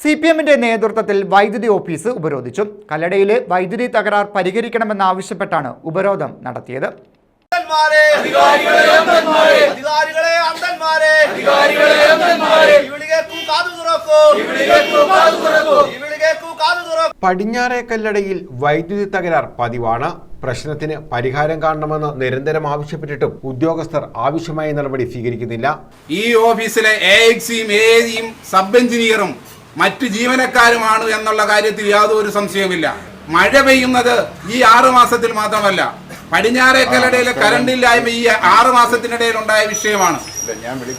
C P എമ്മിന്റെ നേതൃത്വത്തിൽ വൈദ്യുതി ഓഫീസ് ഉപരോധിച്ചു. കല്ലടയിലെ വൈദ്യുതി തകരാർ പരിഹരിക്കണമെന്നാവശ്യപ്പെട്ടാണ് ഉപരോധം നടത്തിയത്. പടിഞ്ഞാറേ കല്ലടയിൽ വൈദ്യുതി തകരാർ പതിവാണ്. പ്രശ്നത്തിന് പരിഹാരം കാണണമെന്ന് നിരന്തരം ആവശ്യപ്പെട്ടിട്ടും ഉദ്യോഗസ്ഥർ ആവശ്യമായ നടപടി സ്വീകരിക്കുന്നില്ല. ഈ ഓഫീസിലെ എ എക്സിയും എ സബ് എഞ്ചിനീയറും മറ്റ് ജീവനക്കാരുമാണ് എന്നുള്ള കാര്യത്തിൽ യാതൊരു സംശയവുമില്ല. മഴ പെയ്യുന്നത് ഈ ആറു മാസത്തിൽ മാത്രമല്ല. പടിഞ്ഞാറേക്കലടയിലെ കരണ്ടില്ലായ്മ ഈ ആറു മാസത്തിനിടയിൽ ഉണ്ടായ വിഷയമാണ്.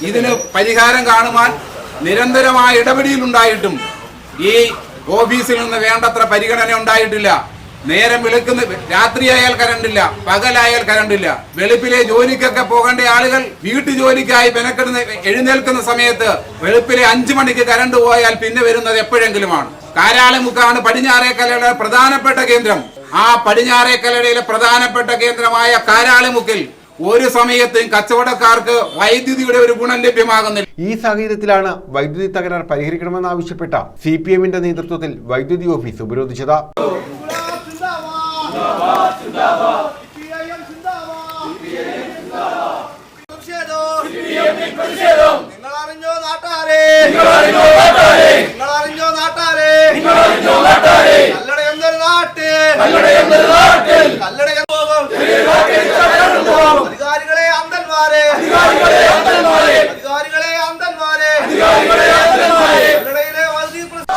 ഇതിന് പരിഹാരം കാണുവാൻ നിരന്തരമായ ഇടപെടലുണ്ടായിട്ടും ഈ ഓഫീസിൽ നിന്ന് വേണ്ടത്ര പരിഗണന ഉണ്ടായിട്ടില്ല. നേരം വിളിക്കുന്ന രാത്രിയായാൽ കരണ്ടില്ല പകലായാൽ കരണ്ടില്ല വെളുപ്പിലെ ജോലിക്കൊക്കെ പോകേണ്ട ആളുകൾ വീട്ടു ജോലിക്കായി പെനക്കെടുന്ന എഴുന്നേൽക്കുന്ന സമയത്ത് വെളുപ്പിലെ അഞ്ചു മണിക്ക് കരണ്ട് പോയാൽ പിന്നെ വരുന്നത് എപ്പോഴെങ്കിലുമാണ്. കാരാളിമുക്കാണ് പടിഞ്ഞാറേക്കലയുടെ പ്രധാനപ്പെട്ട കേന്ദ്രം. ആ പടിഞ്ഞാറേക്കലയുടെ പ്രധാനപ്പെട്ട കേന്ദ്രമായ കാരാളിമുക്കിൽ ഒരു സമയത്തും കച്ചവടക്കാർക്ക് വൈദ്യുതിയുടെ ഒരു ഗുണം ലഭ്യമാകുന്നില്ല. ഈ സാഹചര്യത്തിലാണ് വൈദ്യുതി തകരാർ പരിഹരിക്കണമെന്നാവശ്യപ്പെട്ട സി പി എമ്മിന്റെ നേതൃത്വത്തിൽ വൈദ്യുതി ഓഫീസ് ഉപരോധിച്ചത്. നിങ്ങൾ അറിഞ്ഞോ നാട്ടാരെ? നിങ്ങൾ അറിഞ്ഞോ നാട്ടാരെ? കല്ലട എന്നൊരു നാട്ട് കല്ലട എന്ന് പോകും. അധികാരികളെ അന്ധന്മാരെ. അധികാരികളെ അന്ധന്മാരെ. അന്തന്മാരെ അധികാരികളെ അന്തന്മാരെ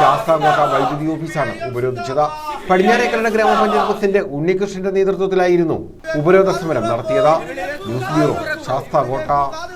ശാസ്താംകോട്ട വൈദ്യുതി ഓഫീസാണ് ഉപരോധിച്ചത്. പടിഞ്ഞാറേക്കരട ഗ്രാമപഞ്ചായത്ത് പ്രസിഡന്റ് ഉണ്ണികൃഷ്ണന്റെ നേതൃത്വത്തിലായിരുന്നു ഉപരോധ സമരം നടത്തിയത്. News bureau Sasthamkotta.